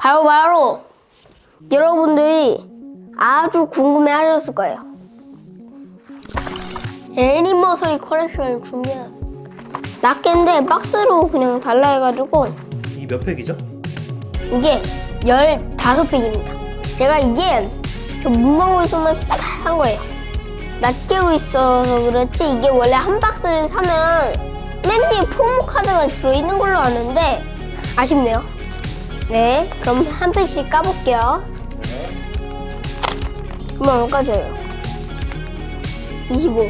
바로 바로 여러분들이 아주 궁금해 하셨을 거예요. 애니머서리 컬렉션을 준비해놨어. 낱개인데 박스로 그냥 달라 해가지고 이 몇 팩이죠? 이게 15팩입니다. 제가 이게 저 문방구 있으면 한 거예요. 낱개로 있어서 그렇지 이게 원래 한 박스를 사면 맨 뒤에 프로모 카드가 들어있는 걸로 아는데 아쉽네요. 네, 그럼 한 팩씩 까볼게요. 그럼 얼마까지예요? 25.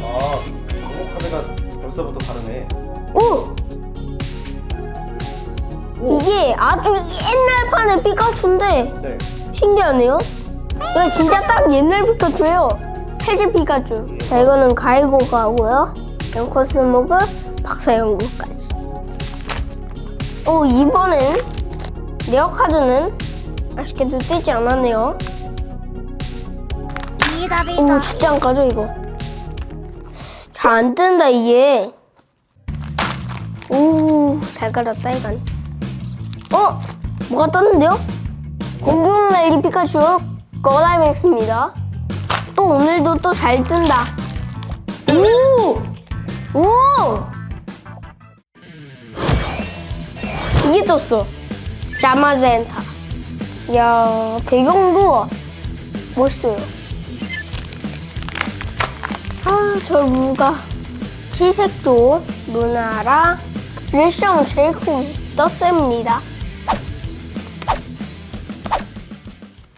아, 광고 카드가 벌써부터 다르네. 오! 이게 아주 옛날 판의 피카츄인데 네. 신기하네요. 이거 진짜 딱 옛날 피카츄예요. 태즈 피카츄. 자, 이거는 가이고가고요. 앵코스모그, 박사연구까지. 오, 이번엔 레어 카드는 아쉽게도 뜨지 않았네요. 오, 진짜 안 까져, 이거. 잘 안 뜬다, 이게. 오, 잘 깔았다, 이건. 어? 뭐가 떴는데요? 공중 날리 피카츄 거다이맥스입니다. 또 오늘도 또 잘 뜬다. 오! 오! 이게 떴어. 자마젠타. 야 배경도 멋있어요. 아, 저 루가. 치색도 루나라 르숑 제이콥 떴습니다.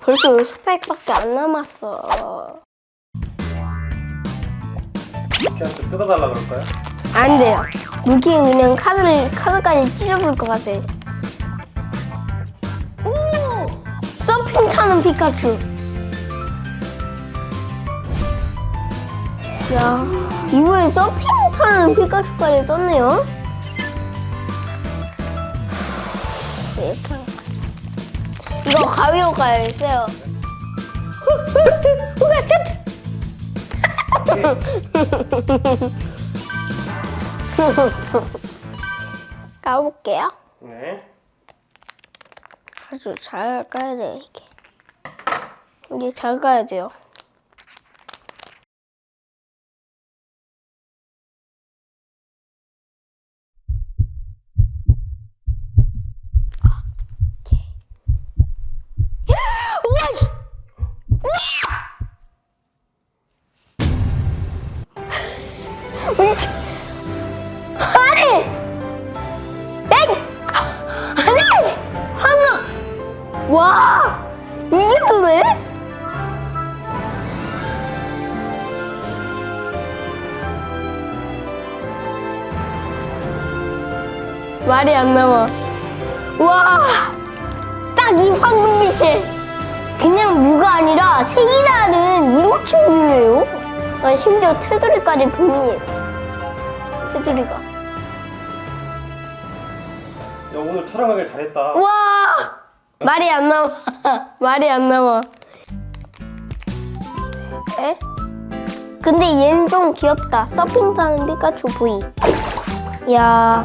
벌써 6팩밖에 안 남았어. 걔한테 뜯어달라 그럴까요? 안 돼요. 루키 그냥 카드를 카드까지 찢어볼 것 같아. 타는 피카츄. 야, 이번에 서핑 타는 피카츄까지 떴네요. 이렇게. 이거 가위로 가야겠어요. 후가 쳤. 까볼게요. 네. 아주 잘 까야 돼 이게. 이게 잘 까야 돼요. 와! 이게 뜨네? 말이 안 나와. 와! 딱 이 황금빛에 그냥 무가 아니라 색이 다른 이로충류예요. 아, 심지어 테두리까지 금이에요. 테두리가. 야, 오늘 촬영하길 잘했다. 와 말이 안 나와 말이 안 나와 에? 근데 얘는 좀 귀엽다 서핑 타는 피카츄 V 야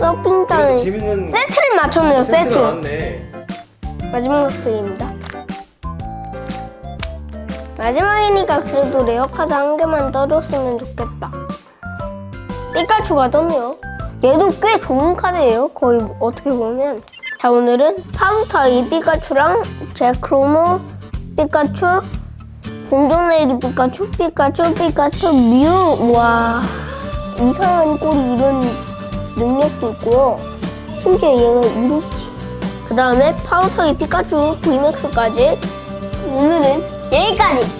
서핑 타는 재밌는 세트를 맞췄네요 세트 나왔네. 마지막 스프입니다. 마지막이니까 그래도 레어 카드 한 개만 떠줬으면 좋겠다. 피카츄가 떴네요. 얘도 꽤 좋은 카드예요 거의 어떻게 보면. 자 오늘은 파우타이 피카츄랑 제크로모 피카츄 공정내리 피카츄 피카츄 피카츄 뮤와 이상한 꼬리 이런 능력도 있고요. 심지어 얘가 이렇게 그 다음에 파우타이 피카츄 VMAX까지. 오늘은 여기까지